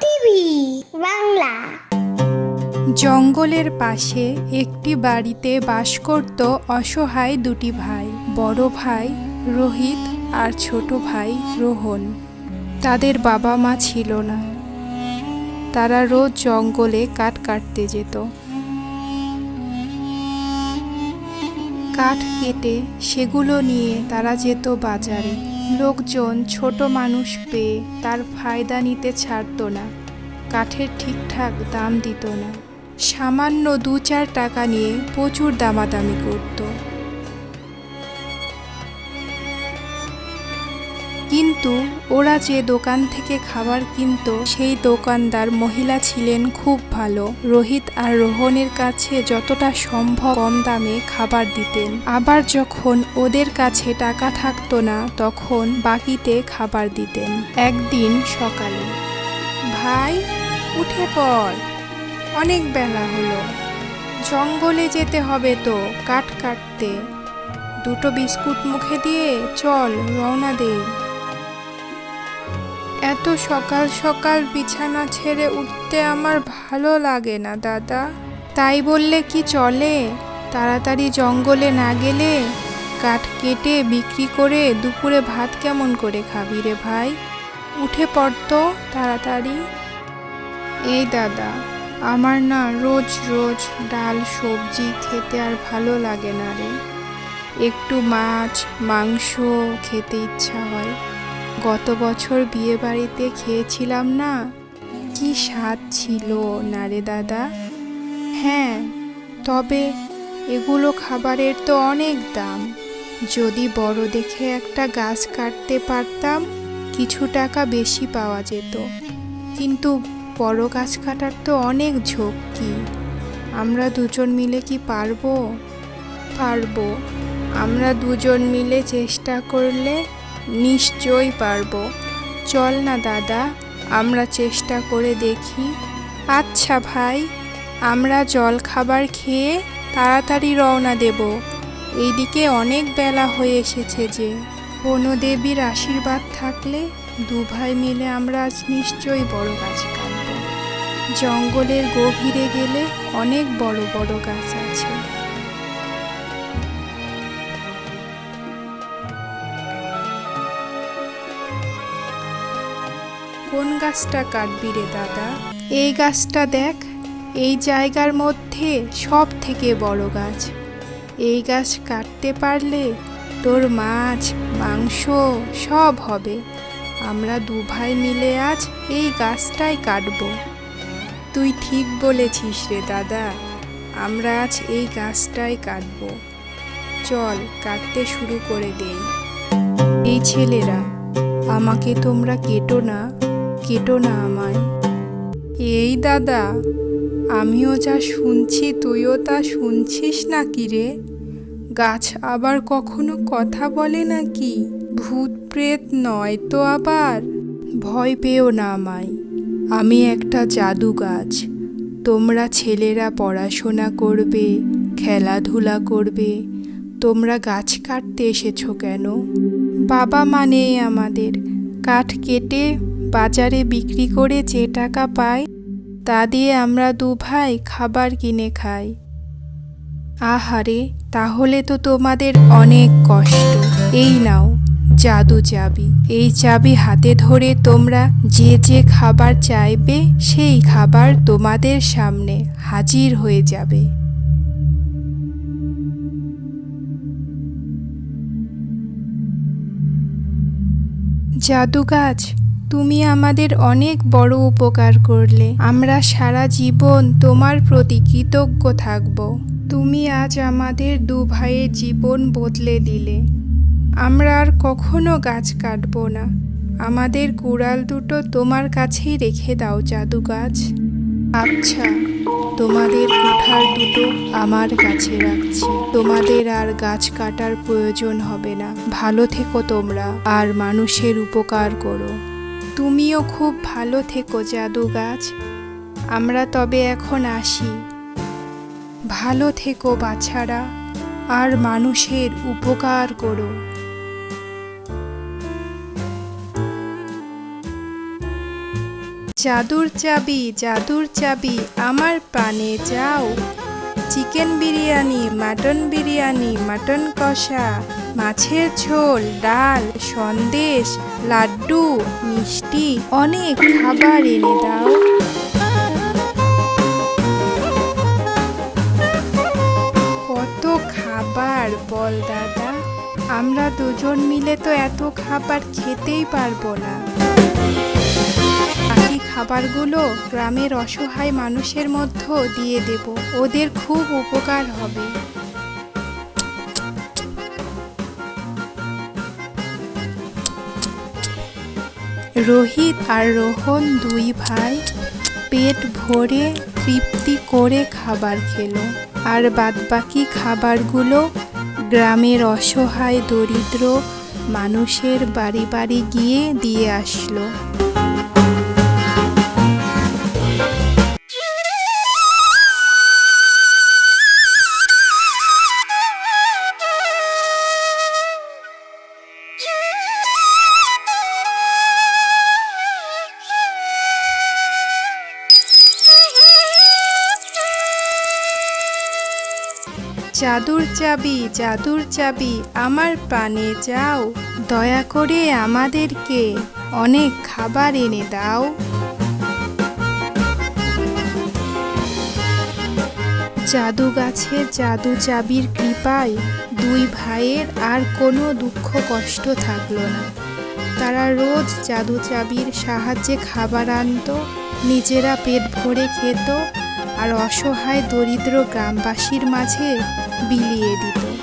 TV, Bangla. জঙ্গলের পাশে একটি বাড়িতে বাস করত অসহায় দুটি ভাই, বড় ভাই রোহিত আর ছোট ভাই রোহন। তাদের বাবা মা ছিল না। তারা রোজ জঙ্গলে কাঠ কাটতে যেত। কাঠ কেটে সেগুলো নিয়ে তারা যেত বাজারে। লোকজন ছোট মানুষ পেয়ে তার ফায়দা নিতে ছাড়ত না। কাঠের ঠিকঠাক দাম দিত না। সামান্য দু চার টাকা নিয়ে প্রচুর দামাদামি করত। কিন্তু ওরা যে দোকান থেকে খাবার কিনতো, সেই দোকানদার মহিলা ছিলেন খুব ভালো। রোহিত আর রোহনের কাছে যতটা সম্ভব কম দামে খাবার দিতেন। আবার যখন ওদের কাছে টাকা থাকতো না, তখন বাকিতে খাবার দিতেন। একদিন সকালে, ভাই, উঠে পড়। অনেক বেলা হলো। জঙ্গলে যেতে হবে তো, কাঠ কাটতে। দুটো বিস্কুট মুখে দিয়ে চল, রওনা দেই। এত সকাল সকাল বিছানা ছেড়ে উঠতে আমার ভালো লাগে না, দাদা। তাই বললে কি চলে? তাড়াতাড়ি জঙ্গলে না গেলে কাঠ কেটে বিক্রি করে দুপুরে ভাত কেমন করে খাবি রে ভাই? উঠে পড়তো তাড়াতাড়ি। এই দাদা, আমার না রোজ রোজ ডাল, সবজি খেতে আর ভালো লাগে না রে। একটু মাছ, মাংস খেতে ইচ্ছা হয়। গত বছর বিয়ে বাড়িতে খেয়েছিলাম না? কি স্বাদ ছিল, না রে দাদা? হ্যাঁ তবে এগুলো খাবারের তো অনেক দাম। যদি বড় দেখে একটা গাছ কাটতে পারতাম, কিছু টাকা বেশি পাওয়া যেত। কিন্তু বড় গাছ কাটার তো অনেক ঝক্কি আমরা দুজন মিলে কি পারব? পারব। আমরা দুজন মিলে চেষ্টা করলে নিশ্চয়ই পারব। চল না, দাদা, আমরা চেষ্টা করে দেখি। আচ্ছা ভাই, আমরা জল খাবার খেয়ে তাড়াতাড়ি রওনা দেব। এইদিকে অনেক বেলা হয়ে এসেছে যে। বনদেবীর আশীর্বাদ থাকলে দু ভাই মিলে আমরা আজ নিশ্চয়ই বড় গাছ কাটব। জঙ্গলের গভীরে গেলে অনেক বড় বড় গাছ আছে। কোন গাছটা কাটবি রে দাদা? এই গাছটা দেখ, এই জায়গার মধ্যে সব থেকে বড় গাছ। এই গাছ কাটতে পারলে তোর মাছ, মাংস সব হবে। আমরা দু ভাই মিলে আজ এই গাছটাই কাটবো। তুই ঠিক বলেছিস রে দাদা, আমরা আজ এই গাছটাই কাটবো। চল, কাটতে শুরু করে দেই। এই ছেলেরা, আমাকে তোমরা কেটো না। কেটো না আমায়। এই দাদা, আমিও যা শুনছি তুইও তা শুনছিস নাকি রে? গাছ আবার কখনো কথা বলে নাকি? ভূত প্রেত নয় তো আবার? ভয় পেও না আমায়, আমি একটা জাদু গাছ। তোমরা ছেলেরা পড়াশোনা করবে, খেলাধুলা করবে, তোমরা গাছ কাটতে এসেছ কেন? বাবা মানে আমাদের, কাঠ কেটে বাজারে বিক্রি করে যে টাকা পাই, তা দিয়ে আমরা দু ভাই খাবার কিনে খাই। আহারে, তাহলে তো তোমাদের অনেক কষ্ট। এই নাও, জাদু চাবি। এই চাবি হাতে ধরে তোমরা যে যে খাবার চাইবে, সেই খাবার তোমাদের সামনে হাজির হয়ে যাবে। জাদু গাছ তুমি আমাদের অনেক বড় উপকার করলে। আমরা সারা জীবন তোমার প্রতি কৃতজ্ঞ থাকব। তুমি আজ আমাদের দু ভাইয়ের জীবন বদলে দিলে। আমরা আর কখনো গাছ কাটবো না। আমাদের কুড়াল দুটো তোমার কাছেই রেখে দাও, জাদু গাছ। আচ্ছা তোমাদের কুঠার দুটো আমার কাছে রাখছি। তোমাদের আর গাছ কাটার প্রয়োজন হবে না। ভালো থেকো তোমরা, আর মানুষের উপকার করো। তুমিও খুব ভালো থেকো, জাদু গাছ। আমরা তবে এখন আসি। ভালো থেকো বাছারা, আর মানুষের উপকার করো। জাদুর চাবি জাদুর চাবি, আমার পানে যাও। Chicken biryani, mutton biryani, mutton কষা। মাছের ঝোল, ডাল, সন্দেশ, লাড্ডু, মিষ্টি, অনেক খাবার এনে দাও। কত খাবার বল দাদা, আমরা দুজন মিলে তো এত খাবার খেতেই পারব না। খাবারগুলো গ্রামের অসহায় মানুষের মধ্যেও দিয়ে দেব, ওদের খুব উপকার হবে। রোহিত আর রোহন দুই ভাই পেট ভরে তৃপ্তি করে খাবার খেলো। আর বাদবাকি খাবারগুলো গ্রামের অসহায়, দরিদ্র মানুষের বাড়ি বাড়ি গিয়ে দিয়ে আসলো। জাদুর চাবি জাদুর চাবি আমার পানে যাও। দয়া করে আমাদেরকে অনেক খাবার এনে দাও। জাদু গাছের জাদু চাবির কৃপায় দুই ভাইয়ের আর কোনো দুঃখ কষ্ট থাকল না। তারা রোজ জাদু চাবির সাহায্যে খাবার আনতো, নিজেরা পেট ভরে খেত আর অসহায় দরিদ্র গ্রামবাসীর মাঝে বিলিয়ে দিত।